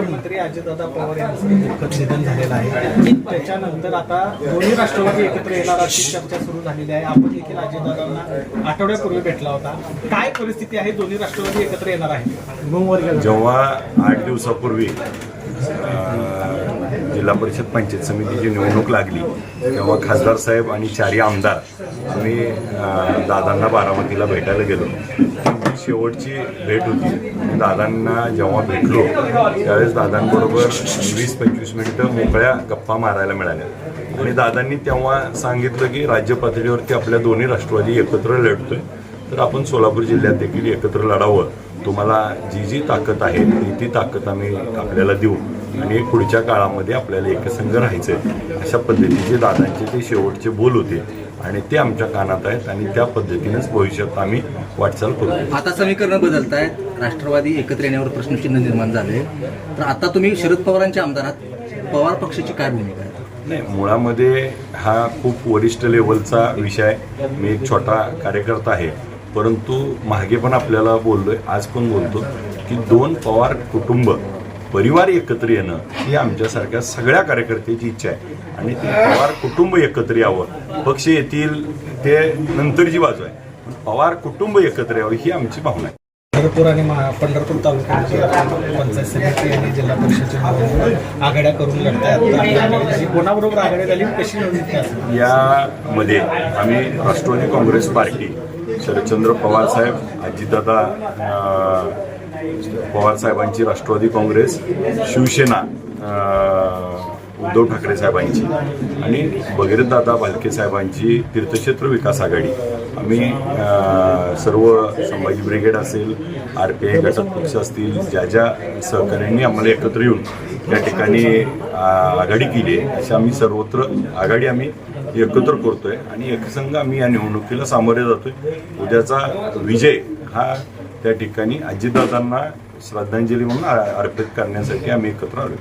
मंत्री अजितदादा पवार यांचं दुःखद निधन झालेलं आहे. त्याच्यानंतर आता दोन्ही राष्ट्रवादी एकत्र येणार अशी चर्चा सुरू झालेली आहे. आपण देखील अजितदादांना आठवड्यापूर्वी भेटला होता. काय परिस्थिती आहे? दोन्ही राष्ट्रवादी एकत्र येणार आहे जेव्हा आठ दिवसापूर्वी जिल्हा परिषद पंचायत समितीची निवडणूक लागली तेव्हा खासदार साहेब आणि चारी आमदार आम्ही दादांना बारामतीला भेटायला गेलो. शेवटची भेट होती. दादांना जेव्हा भेटलो त्यावेळेस दादांबरोबर वीस पंचवीस मिनिटं मोकळ्या गप्पा मारायला मिळाल्या. आणि दादांनी तेव्हा सांगितलं की राज्य पातळीवरती आपल्या दोन्ही राष्ट्रवादी एकत्र लढतोय. तर आपण सोलापूर जिल्ह्यात देखील एकत्र लढावं. तुम्हाला जी जी ताकद आहे ती ती ताकद आम्ही आपल्याला देऊ. आणि पुढच्या काळामध्ये आपल्याला एकसंघ राहायचं आहे अशा पद्धतीचे दादांचे ते शेवटचे बोल होते. आणि ते आमच्या कानात आहेत आणि त्या पद्धतीनेच भविष्यात आम्ही वाटचाल करू. आता समीकरण बदलत आहेत राष्ट्रवादी एकत्र येण्यावर प्रश्नचिन्ह निर्माण झाले तर आता तुम्ही शरद पवारांचे आमदार आहात. पवार पक्षाची काय भूमिका आहे? नाही मुळामध्ये हा खूप वरिष्ठ लेवलचा विषय मी एक छोटा कार्यकर्ता आहे. परंतु मागे पण आपल्याला बोललोय आज पण बोलतो की दोन पवार कुटुंब परिवार एकत्र येणं ही आमच्यासारख्या सगळ्या कार्यकर्त्याची इच्छा आहे. आणि ते पवार कुटुंब एकत्र यावं पक्ष येतील ते नंतरची बाजू आहे. पवार कुटुंब एकत्र यावं ही आमची भावना आहे. पंढरपूर आणि पंढरपूर तालुक्याची आपण पंचायत समिती आणि जिल्हा परिषदची निवडणूक आघाड्या करून झाली. कोणाबरोबर आघाडी झाली कशी यामध्ये आम्ही राष्ट्रवादी काँग्रेस पार्टी शरदचंद्र पवारसाहेब अजितदादा पवारसाहेबांची राष्ट्रवादी काँग्रेस शिवसेना उद्धव ठाकरे साहेबांची आणि भगीरथदादा भालके साहेबांची तीर्थक्षेत्र विकास आघाडी. आम्ही सर्व संभाजी ब्रिगेड असेल आर पी आय घटक पक्ष असतील ज्या ज्या सहकाऱ्यांनी आम्हाला एकत्र येऊन त्या ठिकाणी आघाडी केली आहे अशी आम्ही सर्वत्र आघाडी आम्ही एकत्र करतोय आणि एकसंघ आम्ही या निवडणुकीला सामोरे जातोय. उद्याचा विजय हा त्या ठिकाणी अजितदादांना श्रद्धांजली म्हणून अर्पित करण्यासाठी आम्ही एकत्र आलो